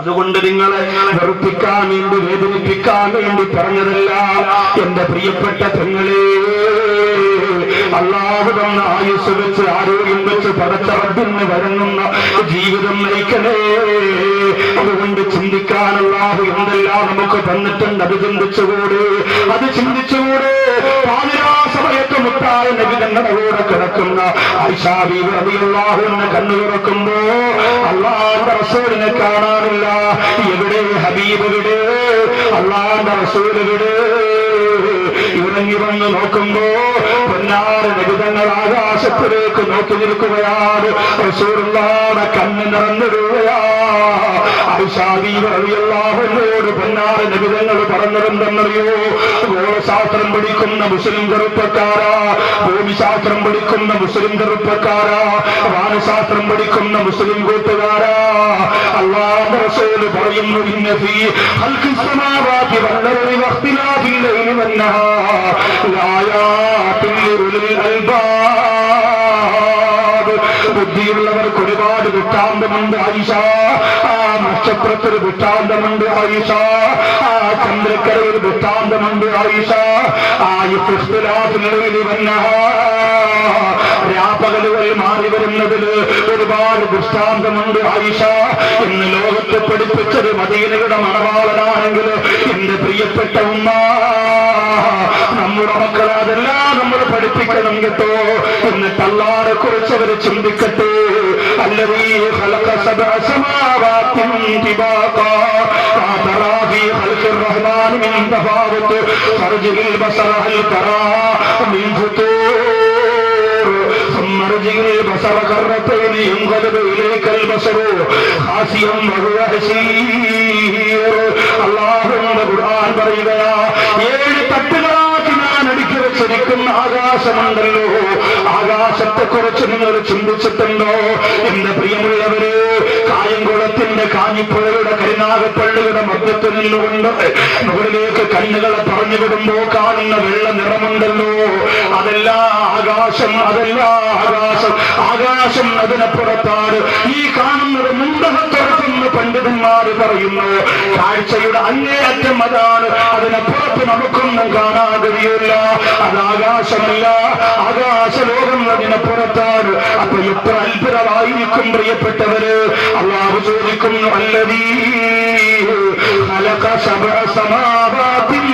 അതുകൊണ്ട് നിങ്ങളെ വെറുപ്പിക്കാൻ വേണ്ടി വേദനിപ്പിക്കാൻ വേണ്ടി പറഞ്ഞതല്ല. എന്റെ പ്രിയപ്പെട്ട പെങ്ങളെ. അള്ളാഹു തന്ന ആയുസ് വെച്ച് ആരോഗ്യം വെച്ച് പടച്ച റബ്ബിന് വരുന്ന ജീവിതം നയിക്കണേ. അതുകൊണ്ട് ചിന്തിക്കാൻ അള്ളാഹു എന്തെല്ലാം നമുക്ക് തന്നിട്ടുണ്ട് അത് ചിന്തിച്ചുകൂടെ? അത് ചിന്തിച്ചുകൂടെ? സമയത്ത് അള്ളാഹുന്റെ റസൂലിനെ കാണാനില്ല. എവിടെ? ഹബീബ് വിട് അള്ളാന്റെ റസൂൽ വിട് വന്ന് നോക്കുമ്പോ നിബിതങ്ങൾ ആകാശത്തിലേക്ക് നോക്കി നിൽക്കുകയാണ്. റസൂലുള്ളാടെ കണ്ണ് നിറഞ്ഞിടുകയാ. ോട് പൊന്നാറ് നിബിതങ്ങൾ പറഞ്ഞതെന്തെന്നറിയോ ഗോളശാസ്ത്രം പഠിക്കുന്ന മുസ്ലിം ചെറുപ്പക്കാരാ. ഭൂമിശാസ്ത്രം പഠിക്കുന്ന മുസ്ലിം ചെറുപ്പക്കാരാ. വാനശാസ്ത്രം പഠിക്കുന്ന മുസ്ലിം കൂട്ടുകാരാ. അള്ളാഹ് റസൂൽ പറയുന്നു ഇന്ന ഫീ ഖൽഖി സമാവാതി വൽ അർളി വഖ്തിലാഫിൽ ലൈലി വൻ നഹാർ അൽബാബ് ബുദ്ധിയുള്ളവർക്ക് ഒരുപാട് വൃത്താന്തമുണ്ട് ആയിഷ. ആ നക്ഷത്രത്തിൽ വൃത്താന്തമുണ്ട് ആയിഷ. ആ ചന്ദ്രക്കരയിൽ വൃത്താന്തമുണ്ട് ആയിഷ. ആ ഇഖ്തിലാഫിൽ വന്ന രാപകലുകൾ മാറി വരുന്നതിൽ ഒരുപാട് ദൃഷ്ടാന്തമുണ്ട് ആയിഷ. ഇന്ന് ലോകത്തെ പഠിപ്പിച്ചത് മദീനയുടെ മണവാളനാണെങ്കിൽ എന്റെ പ്രിയപ്പെട്ട ഉമ്മ. നമ്മുടെ മക്കളെ അതെല്ലാം നമ്മൾ പഠിപ്പിക്കണം കേട്ടോ എന്നിട്ട് അല്ലാതെ കുറിച്ച് അവർ ചിന്തിക്കട്ടെ അല്ലതീ خلق سبع سماوات طباقا ما ترى في خلق الرحمن من تفاوت فارجع البصر هل ترى من فطور ثم ارجع البصر كرتين ينقلب اليك البصر خاسئا وهو حسير അള്ളാഹുവിന്റെ ഖുർആൻ പറയുകയാ ഏഴ് തട്ടുകളാക്കി ഞാൻ വെച്ചിരിക്കുന്ന ആകാശമുണ്ടല്ലോ ആകാശത്തെ കുറിച്ച് നിങ്ങൾ ചിന്തിച്ചിട്ടുണ്ടോ? എന്റെ പ്രിയമുള്ളവര് കായംകുളത്തിന്റെ കാഞ്ഞിപ്പുഴയുടെ കരിനാഗപ്പള്ളിയുടെ മധ്യത്തിൽ നിന്നുകൊണ്ട് മുകളിലേക്ക് കണ്ണുകളെ പറഞ്ഞു വിടുമ്പോ കാണുന്ന വെള്ള നിറമുണ്ടല്ലോ. അതല്ല ആകാശം അതല്ല ആകാശം. ആകാശം അതിനപ്പുറത്താണ്. ഈ കാണുന്നത് മുണ്ടകത്തുറക്കുന്ന പണ്ഡിതന്മാർ പറയുന്നു. കാഴ്ചയുടെ അങ്ങേയറ്റം അതാണ്. അതിനപ്പുറത്ത് നമുക്കൊന്നും കാണാൻ കഴിയില്ല അത് ആകാശമല്ല. ആകാശലോകം അതിനപ്പുറത്താണ് അപ്പൊ എത്ര അത്ഭുതമായിരിക്കും പ്രിയപ്പെട്ടവര്. അള്ളാഹ് ചോദിക്കുന്നു അല്ലതീ സമാവാതിൽ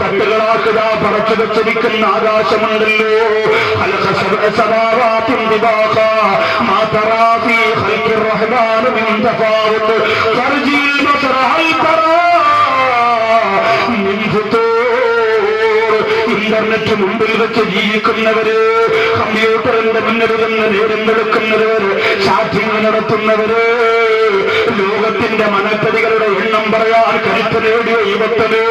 തട്ടുകളാക്കുക പറച്ചു വെച്ചിരിക്കുന്ന ആകാശമുണ്ടല്ലോ. അലസ സമാവാതിൽ മാതറാഫി الرحمن من تفاوت فارجع البصر هل ترى من فطور ഇന്റർനെറ്റ് മുമ്പിൽ വെച്ച് ജീവിക്കുന്നവര് കമ്പ്യൂട്ടറിന്റെ മുന്നിൽ നിന്ന് നേരം വെളുക്കുന്നവര് ചാറ്റിംഗ് നടത്തുന്നവര് ലോകത്തിന്റെ മനത്തടികളുടെ എണ്ണം പറയാൻ കരുത്ത് നേടിയ യുവത്തല്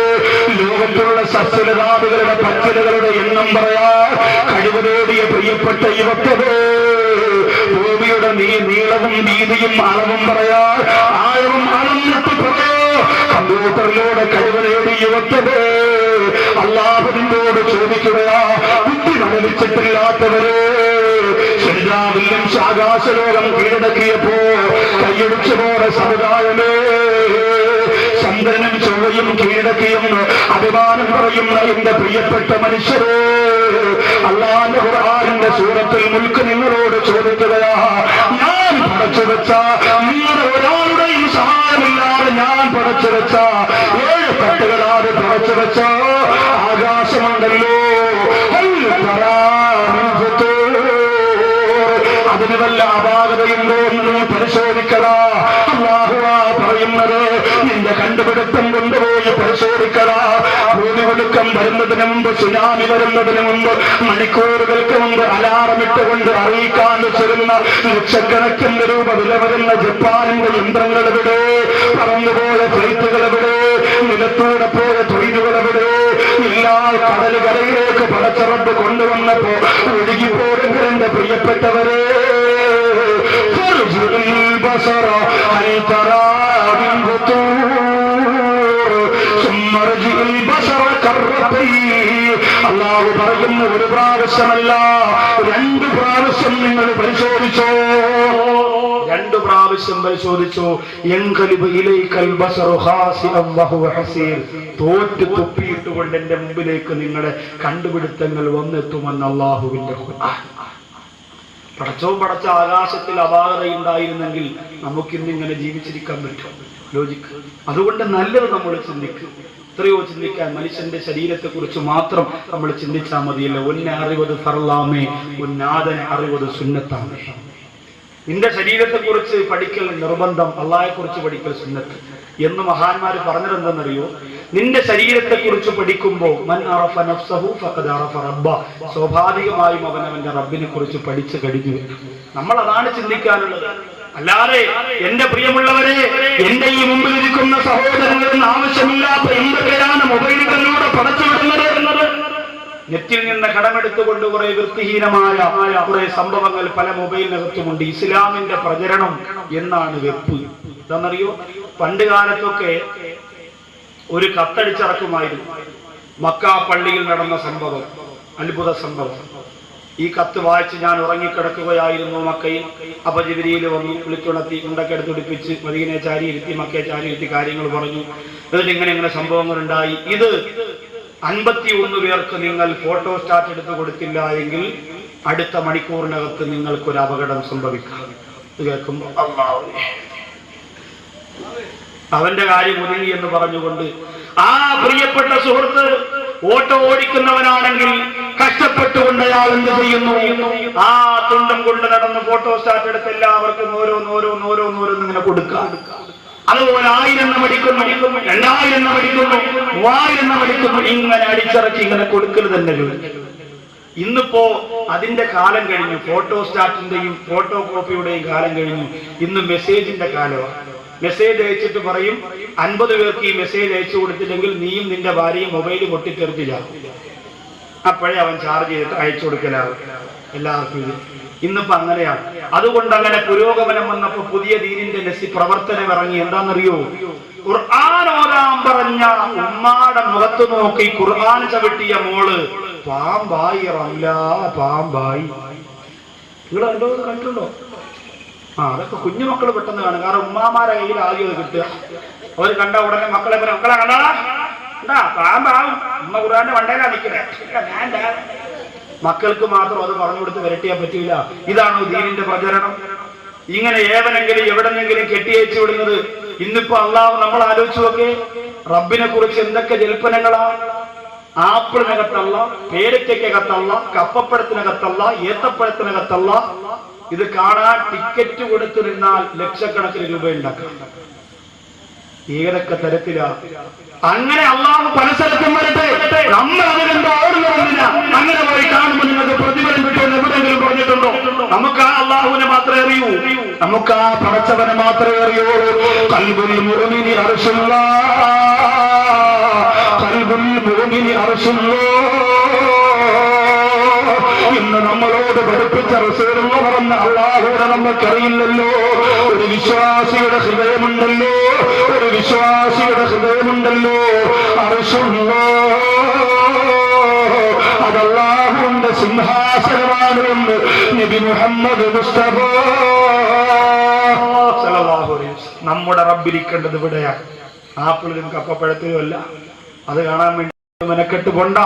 ലോകത്തിലുള്ള സസ്യലതാദികളുടെ പച്ചലുകളുടെ എണ്ണം പറയാൻ കഴിവ് നേടിയ പ്രിയപ്പെട്ട യുവത്തല് ഭൂമിയുടെ നീ നീളവും വീതിയും അളവും പറയാ. ആഴവും അളന്നിട്ട് പറയോ. കമ്പ്യൂട്ടറിലൂടെ കഴിവ് നേടി യുവത്തത് അള്ളാഹുവിനോട് ചോദിക്കുകയാ ബുദ്ധി നനവിച്ചിട്ടില്ലാത്തവരെ. ശരിയാവില്ലും ആകാശലോകം കീഴടക്കിയപ്പോ കൈയടിച്ചു പോയ സമുദായമേ. ചന്ദ്രനും ചൊവ്വയും കീഴടക്കിയെന്ന് അഭിമാനം പറയുന്ന എന്റെ പ്രിയപ്പെട്ട മനുഷ്യരെ അള്ളാന്റെ സൂറത്തിൽ മുൽക്ക് നിങ്ങളോട് ചോദിക്കുകയാ ഞാൻ പടച്ചു വെച്ച നിങ്ങളുടെ വരുന്നതിന് മുമ്പ് സുനാമി വരുന്നതിന് മുമ്പ് മണിക്കൂറുകൾക്ക് മുമ്പ് അലാറമിട്ടുകൊണ്ട് അറിയിക്കാൻ വെച്ചിരുന്ന ലക്ഷക്കണക്കിന് രൂപ വില വരുന്ന ജപ്പാനിന്റെ യന്ത്രങ്ങൾ എവിടെ പറന്നുപോയ ഫ്ലൈറ്റുകൾ എവിടെ നിലത്തൂടെ പോയ തൊഴിലുകൾ എവിടെ ഇല്ലാ കടല് കരയിലേക്ക് പടച്ചറപ്പ് കൊണ്ടുവന്നപ്പോ ഒഴുകിപ്പോരെങ്കിൽ എന്റെ പ്രിയപ്പെട്ടവരെ فارجع البصر هل ترى من فطور അള്ളാഹു പറയുന്ന ഒരു പ്രാവശ്യമല്ല രണ്ട് പ്രാവശ്യം നിങ്ങൾ പരിശോധിച്ചോ. രണ്ട് പ്രാവശ്യം പരിശോധിച്ചു. തോറ്റ് തുപ്പിയിട്ടുകൊണ്ട് എന്റെ മുമ്പിലേക്ക് നിങ്ങളുടെ കണ്ടുപിടുത്തങ്ങൾ വന്നെത്തുമെന്ന് അള്ളാഹുവിന്റെ പടച്ചവും പടച്ച ആകാശത്തിൽ അപാകതയുണ്ടായിരുന്നെങ്കിൽ നമുക്കിന്ന് ഇങ്ങനെ ജീവിച്ചിരിക്കാൻ പറ്റും. ലോജിക്ക് അതുകൊണ്ട് നല്ലത് നമ്മൾ ചിന്തിക്കും. എത്രയോ ചിന്തിക്കാൻ മനുഷ്യന്റെ ശരീരത്തെ കുറിച്ച് മാത്രം നമ്മൾ ചിന്തിച്ചാൽ മതിയല്ലോ. ഒന്നെ അറിവത് ഫർലാമേ ഒന്നാദനെ അറിവത് സുന്നത്താമേ. നിന്റെ ശരീരത്തെ കുറിച്ച് പഠിക്കൽ നിർബന്ധം അള്ളാഹെ കുറിച്ച് പഠിക്കൽ സുന്നത്ത്. എന്ന് മഹാന്മാര് പറഞ്ഞിട്ടുണ്ടെന്നറിയോ നിന്റെ ശരീരത്തെ കുറിച്ച് പഠിക്കുമ്പോൾ മൻ അറഫ നഫ്സഹു സ്വാഭാവികമായും അവൻ അവന്റെ റബ്ബിനെ കുറിച്ച് പഠിച്ചു കഴിഞ്ഞു. നമ്മൾ അതാണ് ചിന്തിക്കാനുള്ളത്. അല്ലാതെ എന്റെ പ്രിയമുള്ളവരെ എന്റെ ഈ മുമ്പിൽ ഇരിക്കുന്ന സഹോദരങ്ങളിൽ ആവശ്യമില്ലാത്ത എന്തൊക്കെയാണ് മൊബൈലുകളിലൂടെ പടച്ചു നെറ്റിൽ നിന്ന് കടമെടുത്തുകൊണ്ട് കുറെ വൃത്തിഹീനമായ കുറെ സംഭവങ്ങൾ പല മൊബൈലിനകത്തുമുണ്ട്. ഇസ്ലാമിന്റെ പ്രചരണം എന്നാണ് വെപ്പ്. എന്താണെന്നറിയോ പണ്ട് കാലത്തൊക്കെ ഒരു കത്തടിച്ചിറക്കുമായിരുന്നു മക്ക പള്ളിയിൽ നടന്ന സംഭവം അത്ഭുത സംഭവം. ഈ കത്ത് വായിച്ച് ഞാൻ ഉറങ്ങിക്കിടക്കുകയായിരുന്നു മക്കയിൽ. അപ്പൊ വന്നു വിളിച്ചുണർത്തി ഉണ്ടൊക്കെ എടുത്തുടിപ്പിച്ച് മദീനെ ചാരിയിരുത്തി മക്കയെ ചാരിയിരുത്തി കാര്യങ്ങൾ പറഞ്ഞു. എന്നിട്ട് ഇങ്ങനെ ഇങ്ങനെ സംഭവങ്ങൾ ഉണ്ടായി ഇത് അൻപത്തി ഒന്ന് പേർക്ക് നിങ്ങൾ ഫോട്ടോ സ്റ്റാറ്റ് എടുത്തു കൊടുത്തില്ല എങ്കിൽ അടുത്ത മണിക്കൂറിനകത്ത് നിങ്ങൾക്കൊരു അപകടം സംഭവിക്കാം. കേൾക്കുമ്പോ അവന്റെ കാര്യം ഒതുങ്ങി എന്ന് പറഞ്ഞുകൊണ്ട് ആ പ്രിയപ്പെട്ട സുഹൃത്ത് ഓട്ടോ ഓടിക്കുന്നവനാണെങ്കിൽ കഷ്ടപ്പെട്ടുകൊണ്ട് അയാൾ എന്ത് ചെയ്യുന്നു? ആ തുണ്ടം കൊണ്ട് നടന്ന് ഫോട്ടോ സ്റ്റാറ്റ് എടുത്ത് എല്ലാവർക്കും ഓരോന്നോരോന്നോരോന്നോരോന്നിങ്ങനെ ഓരോന്ന് ഓരോന്ന് ഓരോന്ന് ഇങ്ങനെ അതുപോലെ ആയിരം എണ്ണം അടിക്കുന്നു രണ്ടായിരം എണ്ണം അടിക്കുന്നു മൂവായിരം എണ്ണം അടിക്കുന്നു. ഇങ്ങനെ അടിച്ചിറക്കി ഇങ്ങനെ കൊടുക്കൽ തന്നെ ഇന്നിപ്പോ അതിന്റെ കാലം കഴിഞ്ഞു ഫോട്ടോ സ്റ്റാറ്റിന്റെയും ഫോട്ടോ കോപ്പിയുടെയും കാലം കഴിഞ്ഞു. ഇന്ന് മെസ്സേജിന്റെ കാലമാണ് മെസ്സേജ് അയച്ചിട്ട് പറയും അൻപത് പേർക്ക് ഈ മെസ്സേജ് അയച്ചു കൊടുത്തില്ലെങ്കിൽ നീയും നിന്റെ ഭാര്യയും മൊബൈൽ പൊട്ടിത്തെറുത്തില്ല അപ്പോഴേ അവൻ ചാർജ് ചെയ്തിട്ട് അയച്ചു കൊടുക്കലാവും എല്ലാവർക്കും ഇന്നിപ്പോ അങ്ങനെയാണ്. അതുകൊണ്ട് അങ്ങനെ പുരോഗമനം വന്നപ്പോ പുതിയ ദീനിന്റെ നെസ്സി പ്രവർത്തനം ഇറങ്ങി. എന്താണെന്നറിയോ? ഖുർആൻ ഓരാൻ പറഞ്ഞ ഉമ്മാടെ മുഖത്ത് നോക്കി ഖുർആൻ ചവിട്ടിയ മോൾ പാമ്പായി റംല പാമ്പായി. നിങ്ങൾ കണ്ടോ കണ്ടുണ്ടോ ആ അതൊക്കെ കുഞ്ഞുമക്കൾ പെട്ടെന്ന് കാണും. കാരണം ഉമ്മാമാരെ കയ്യിൽ ആദ്യം കിട്ടുക. അവർ കണ്ട ഉടനെ മക്കളെ മക്കളെ കണ്ടാ? പാമ്പാവും. ഉമ്മ ഖുർആന്റെ വണ്ടയിലാ നിൽക്കണേ മക്കൾക്ക് മാത്രം അത് പറഞ്ഞു കൊടുത്ത് വരട്ടിയാൽ പറ്റില്ല ഇതാണോ ദീനിന്റെ പ്രചരണം? ഇങ്ങനെ ഏവനെങ്കിലും എവിടെന്നെങ്കിലും കെട്ടിയച്ചു വിടുന്നത് ഇന്നിപ്പോ അള്ളാഹു നമ്മൾ ആലോചിച്ചു നോക്കേ. റബ്ബിനെ കുറിച്ച് എന്തൊക്കെ ജൽപ്പനങ്ങളാ? ആപ്പിളിനകത്തല്ല പേരയ്ക്കകത്തല്ല കപ്പപ്പഴത്തിനകത്തല്ല ഏത്തപ്പഴത്തിനകത്തല്ല. ഇത് കാണാൻ ടിക്കറ്റ് കൊടുത്തു നിന്നാൽ ലക്ഷക്കണക്കിന് രൂപ ഉണ്ടാക്കാം ഏതൊക്കെ തരത്തിലാ? അങ്ങനെ അള്ളാഹു പല സ്ഥലത്തും വരട്ടെ. നമ്മൾ അതിലെന്തോ ഓടുന്നില്ല അങ്ങനെ പോയി കാണുമ്പോൾ നിങ്ങൾക്ക് പ്രതിഫലം കിട്ടുമെന്ന് എവിടെയെങ്കിലും പറഞ്ഞിട്ടുണ്ടോ? നമുക്ക് ആ അള്ളാഹുവിനെ മാത്രമേ അറിയൂ. നമുക്ക് ആ പടച്ചവനെ മാത്രമേ അറിയൂ കൽബുൽ ഇന്ന് നമ്മളോട് പഠിപ്പിച്ച റസൂലുള്ള പറഞ്ഞ അള്ളാഹുവിനെ നമുക്കറിയില്ലല്ലോ ഒരു വിശ്വാസിയുടെ ഹൃദയമുണ്ടല്ലോ. ഹൃദയമുണ്ടല്ലോ അറിശുള്ളോ അതല്ലാഹുവിന്റെ സിംഹാസനമാണ് എന്ന് നബി മുഹമ്മദ് മുസ്തഫ. നമ്മുടെ റബ്ബിരിക്കേണ്ടത് ഇവിടെയാണ് ആപ്പിളിലും കപ്പപ്പഴത്തിലും അല്ല. അത് കാണാൻ വേണ്ടി മെനക്കെട്ട് കൊണ്ട.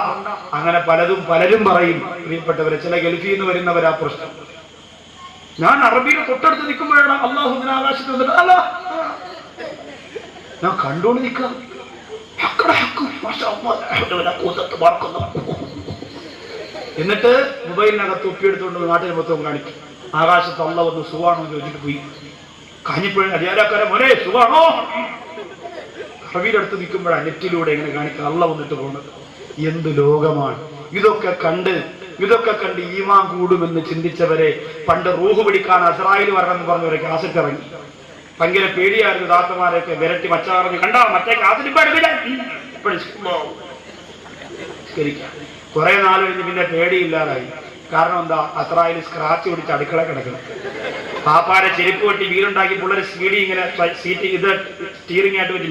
അങ്ങനെ പലതും പലരും പറയും. പ്രിയപ്പെട്ടവരെ ചില ഗൾഫിൽ നിന്ന് വരുന്നവരാ പ്രശ്നം. ഞാൻ അറബിയുടെ തൊട്ടടുത്ത് നിൽക്കുമ്പോഴാണ് അള്ളാഹു ഇങ്ങനെ ആകാശത്ത് ഞാൻ കണ്ടുകൊണ്ട് നിൽക്കാം ഹക്കടെ ഹക്ക്, മാഷാ. എന്നിട്ട് മൊബൈലിനകത്ത് ഒപ്പിയെടുത്തുകൊണ്ട് നാട്ടിൽ മൊത്തം കാണിക്കും. ആകാശത്ത് അള്ള വന്ന് സുഖാണോ എന്ന് ചോദിച്ചിട്ട് പോയി. കാഞ്ഞിപ്പോഴും അധികാരക്കാരെ മോനെ സുഖാണോ കവിയിലടുത്ത് നിൽക്കുമ്പോഴാണ് നെറ്റിലൂടെ ഇങ്ങനെ കാണിക്കുക അള്ള വന്നിട്ട് പോകുന്നത്. എന്ത് ലോകമാണ്. ഇതൊക്കെ കണ്ട് ഇതൊക്കെ കണ്ട് ഈമാൻ കൂടുമെന്ന് ചിന്തിച്ചവരെ പണ്ട് റൂഹ് പിടിക്കാൻ അസ്രായിൽ എന്ന് പറഞ്ഞവരെ കാസറ്റ് ഇറങ്ങി ഭയങ്കര പേടിയായിരുന്നു ദാത്തമാരെയൊക്കെ വിരട്ടി മച്ച കണ്ടാ? മറ്റേ കാസറ്റ് കുറെ നാൾ കഴിഞ്ഞ് പിന്നെ പേടിയില്ലാതായി. കാരണം എന്താ? അത്രയിൽ സ്ക്രാച്ച് പിടിച്ച് അടുക്കള കിടക്കണം. പാപ്പാരെ ചെരുപ്പ് വെട്ടി വീടുണ്ടാക്കി പിള്ളേർ സീഡി ഇങ്ങനെ സീറ്റ് ഇത് സ്റ്റീറിംഗ് ആയിട്ട് വെച്ച്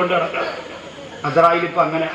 കൊണ്ടു നടക്കാം അസറായിൽ ഇപ്പൊ അങ്ങനെ